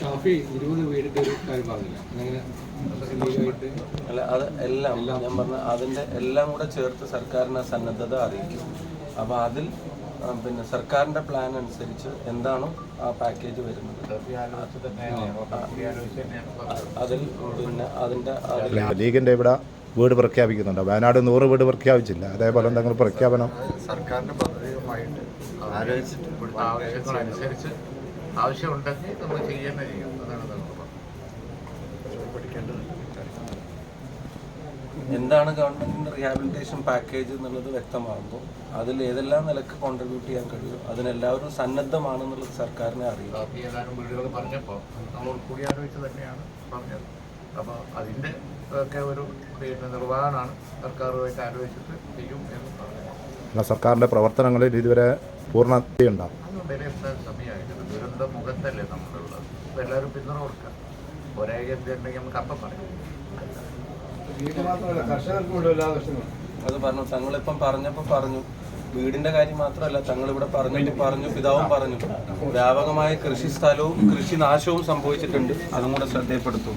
ഷാഫി ഇരുപത് വീടിന്റെ ഒരു കാര്യം പറഞ്ഞില്ല. അങ്ങനെ അല്ല അത് എല്ലാം ഞാൻ പറഞ്ഞ അതിന്റെ എല്ലാം കൂടെ ചേർത്ത് സർക്കാരിനെ സന്നദ്ധത അറിയിക്കും. അപ്പൊ അതിൽ പിന്നെ സർക്കാരിന്റെ പ്ലാൻ അനുസരിച്ച് എന്താണോ ആ പാക്കേജ് വരുന്നത്. അതിൽ പിന്നെ അതിന്റെ ലീഗിന്റെ ഇവിടെ വീട് പ്രഖ്യാപിക്കുന്നുണ്ട്. വയനാട് നൂറ് വീട് പ്രഖ്യാപിച്ചില്ല. അതേപോലെ എന്തെങ്കിലും പ്രഖ്യാപനം? സർക്കാരിന്റെ പദ്ധതിയുമായിട്ട് ആലോചിച്ചിട്ട് ആവശ്യമുണ്ടെങ്കിൽ നമ്മൾ ചെയ്യേണ്ട ചെയ്യും അതാണ് എന്താണ് ഗവൺമെന്റിന്റെ റീഹാബിലിറ്റേഷൻ പാക്കേജ് എന്നുള്ളത് വ്യക്തമാകുമ്പോൾ അതിൽ ഏതെല്ലാം നിലയ്ക്ക് കോൺട്രിബ്യൂട്ട് ചെയ്യാൻ കഴിയും അതിനെല്ലാവരും സന്നദ്ധമാണെന്നുള്ളത് സർക്കാരിനെ അറിയും ഏതാനും വീടുകൾ പറഞ്ഞപ്പോൾ നമ്മൾ കൂടിയാലോചിച്ച് തന്നെയാണ് പറഞ്ഞത്. അപ്പോൾ അതിന്റെ ഒക്കെ ഒരു പിന്നെ നിർവഹണമാണ് സർക്കാരുമായിട്ട് ആലോചിച്ചിട്ട് ചെയ്യും എന്ന് സർക്കാരിന്റെ പ്രവർത്തനങ്ങളിൽ ഇതുവരെ പൂർണതയുണ്ടാവും. അത് വിലയിരുത്താൻ സമയമായിട്ടുണ്ട് ദുരന്ത മുഖത്തല്ലേ നമ്മളുള്ളത്. അപ്പോൾ എല്ലാവരും പിന്തുണ കൊടുക്കുക ഗതി ഉണ്ടെങ്കിൽ നമുക്ക് അപ്പം പറയാം. അത് പറഞ്ഞു തങ്ങളിപ്പം പറഞ്ഞപ്പോൾ പറഞ്ഞു. വീടിന്റെ കാര്യം മാത്രമല്ല തങ്ങൾ ഇവിടെ പറഞ്ഞിട്ട് പറഞ്ഞു പിതാവും പറഞ്ഞു. വ്യാപകമായ കൃഷി സ്ഥലവും കൃഷി നാശവും സംഭവിച്ചിട്ടുണ്ട്. അതും കൂടെ ശ്രദ്ധയപ്പെടുത്തും